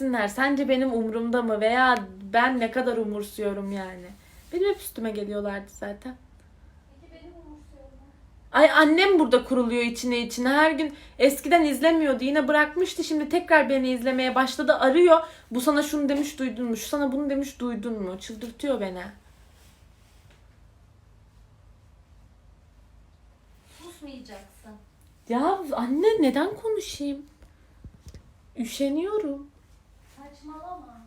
gitsinler. Sence benim umurumda mı? Veya ben ne kadar umursuyorum yani? Benim hep üstüme geliyorlardı zaten. Ay annem burada kuruluyor içine içine. Her gün eskiden izlemiyordu. Yine bırakmıştı. Şimdi tekrar beni izlemeye başladı. Arıyor. Bu sana şunu demiş duydun mu? Şu sana bunu demiş duydun mu? Çıldırtıyor beni. Susmayacaksın. Ya anne neden konuşayım? Üşeniyorum. Saçmalama.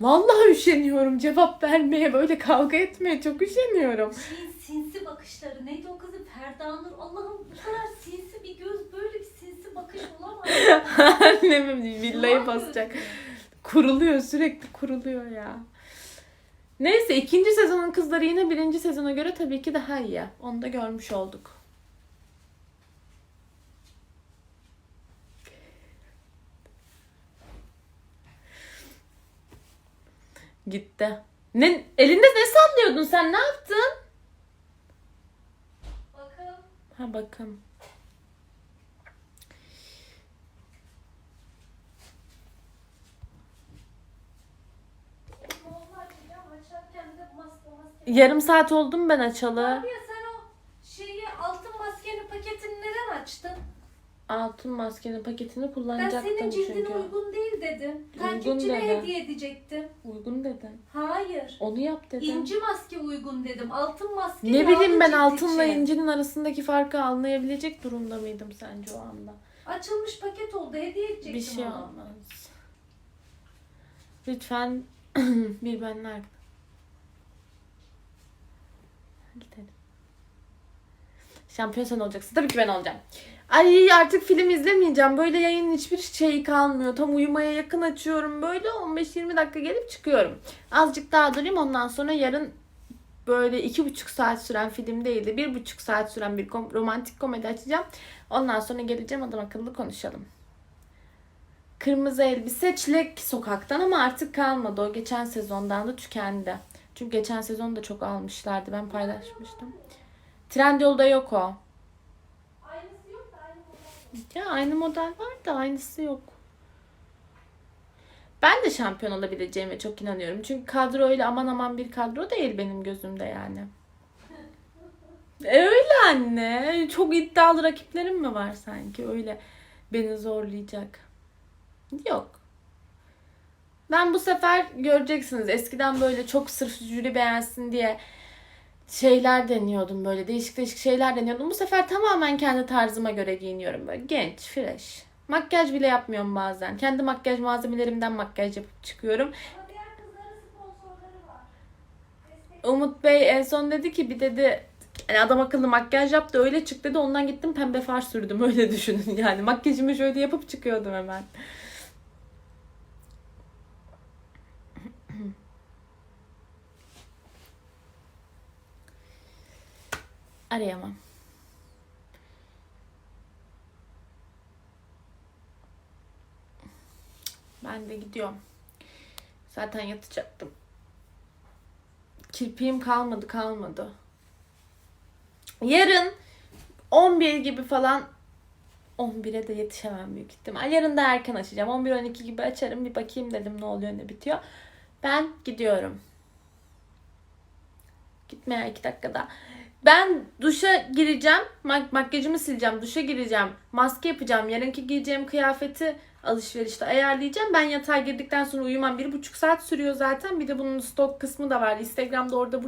Vallahi üşeniyorum cevap vermeye. Böyle kavga etmeye çok üşeniyorum. Şeyin sinsi bakışları. Neydi o kızın? Ferdanur. Allah'ım bu kadar sinsi bir göz böyle bir sinsi bakış olamaz. Annem villayı basacak. Kuruluyor sürekli kuruluyor ya. Neyse ikinci sezonun kızları yine birinci sezona göre tabii ki daha iyi. Onu da görmüş olduk. Gitti. Ne, elinde ne sallıyordun sen? Ne yaptın? Bakın. Ha bakın. Yarım saat oldu mu ben açalı? Ya sen o şeyi altın maskenin paketini neden açtın? Altın maskenin paketini Ben kullanacaktım senin cildine çünkü. uygun değil dedim. Takipçine dedi. hediye edecektim. Uygun dedin. Hayır. Onu yap dedin. İnci maske uygun dedim. Altın maske Ne bileyim ben altınla için. incinin arasındaki farkı anlayabilecek durumda mıydım sence o anda? Açılmış paket oldu. Hediye edecektim Bir şey ona. olmaz. Lütfen bir benler. Gidelim. Şampiyon sen olacaksın. Tabii ki ben olacağım. Ay artık film izlemeyeceğim. Böyle yayının hiçbir şeyi kalmıyor. Tam uyumaya yakın açıyorum. Böyle 15-20 dakika gelip çıkıyorum. Azıcık daha durayım ondan sonra yarın böyle iki buçuk saat süren film değil de bir buçuk saat süren bir kom- romantik komedi açacağım. Ondan sonra geleceğim adam akıllı konuşalım. Kırmızı elbise çilek sokaktan ama artık kalmadı. O geçen sezondan da tükendi. Çünkü geçen sezon da çok almışlardı. Ben paylaşmıştım. Trendyol'da yok o. Aynısı yok da aynı model. Ya aynı model var da aynısı yok. Ben de şampiyon olabileceğime çok inanıyorum. Çünkü kadro öyle aman aman bir kadro değil benim gözümde yani. E öyle anne. Çok iddialı rakiplerim mi var sanki? Öyle beni zorlayacak. Yok. Ben bu sefer göreceksiniz. Eskiden böyle çok sırf jüri beğensin diye şeyler deniyordum böyle. Değişik değişik şeyler deniyordum. Bu sefer tamamen kendi tarzıma göre giyiniyorum böyle. Genç, fresh. Makyaj bile yapmıyorum bazen. Kendi makyaj malzemelerimden makyaj yapıp çıkıyorum. Umut Bey en son dedi ki bir dedi yani adam akıllı makyaj yaptı öyle çık dedi ondan gittim pembe far sürdüm öyle düşünün yani makyajımı şöyle yapıp çıkıyordum hemen. Arayamam. Ben de gidiyorum. Zaten yatacaktım. Kirpiğim kalmadı kalmadı. Yarın 11 gibi falan 11'e de yetişemem büyük ihtimal. Yarın da erken açacağım. 11-12 gibi açarım. Bir bakayım dedim ne oluyor ne bitiyor. Ben gidiyorum. Gitmeye 2 dakikada. Ben duşa gireceğim. Mak- makyajımı sileceğim. Duşa gireceğim. Maske yapacağım. Yarınki giyeceğim kıyafeti alışverişte ayarlayacağım. Ben yatağa girdikten sonra uyumam bir buçuk saat sürüyor zaten. Bir de bunun stok kısmı da var. Instagram'da orada burada